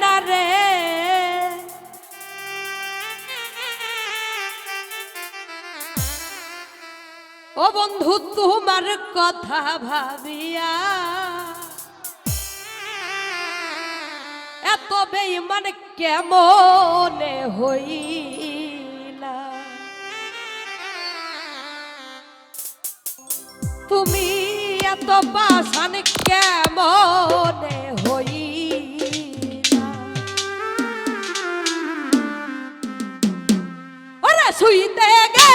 না ও বন্ধু তোমার কথা ভাবিয়া এত বেইমান কেমনে হইলা? তুমি এত বাসান কেমনে suíte.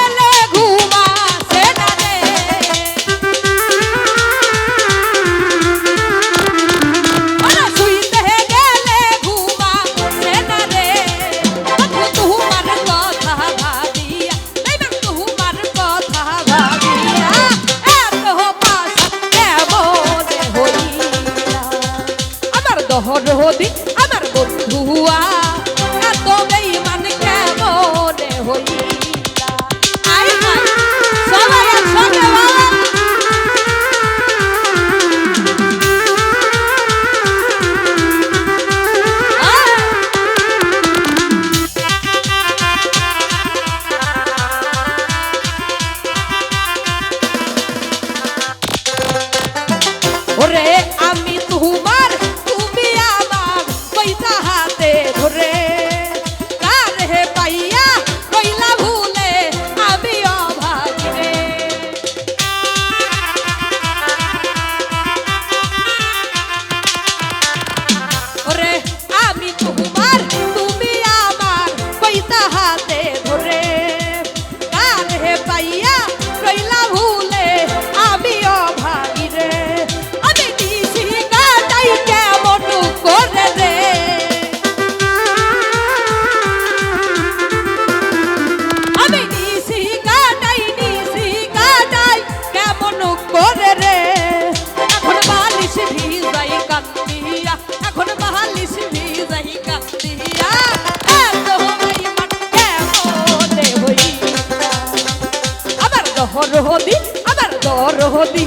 হবি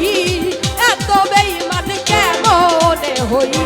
এত বেই বেইমান কেমন হই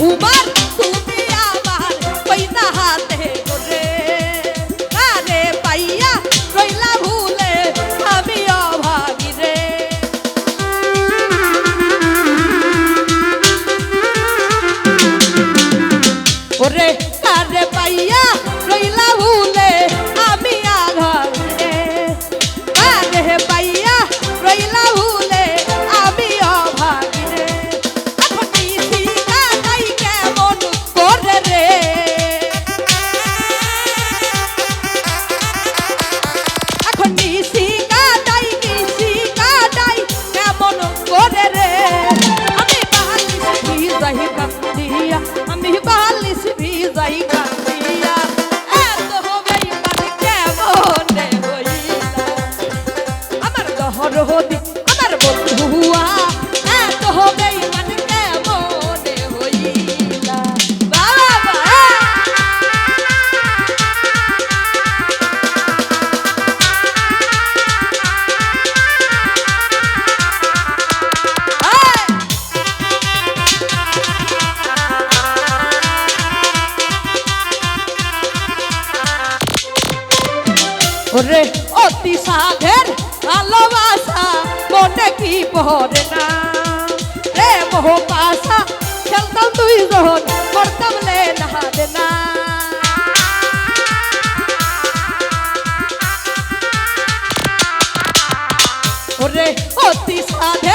হুবার যাই কান্দে ही पहरना रे पासा चलता तू ही ज़ोर और ले नहा देना। रे होती साधे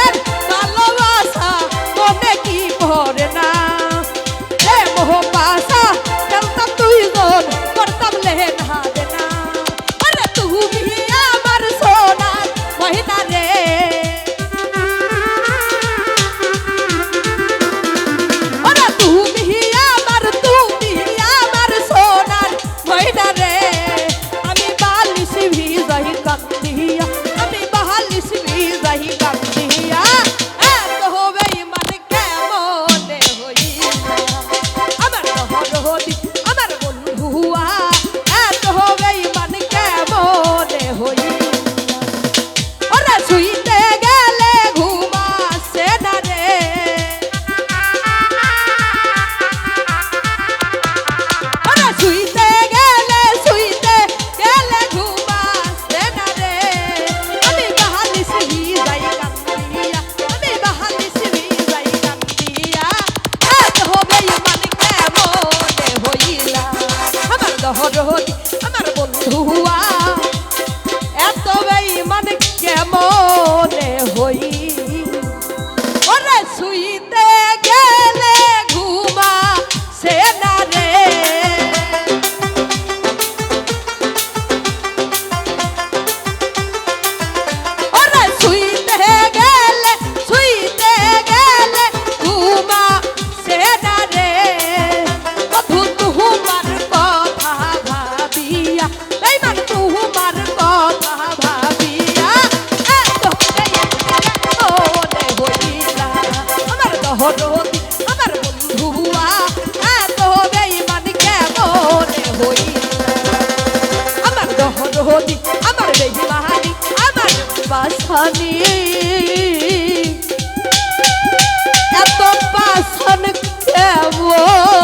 ধনী আমার বেহি বাহানি আমার বাসানি। এত বাসন কেমন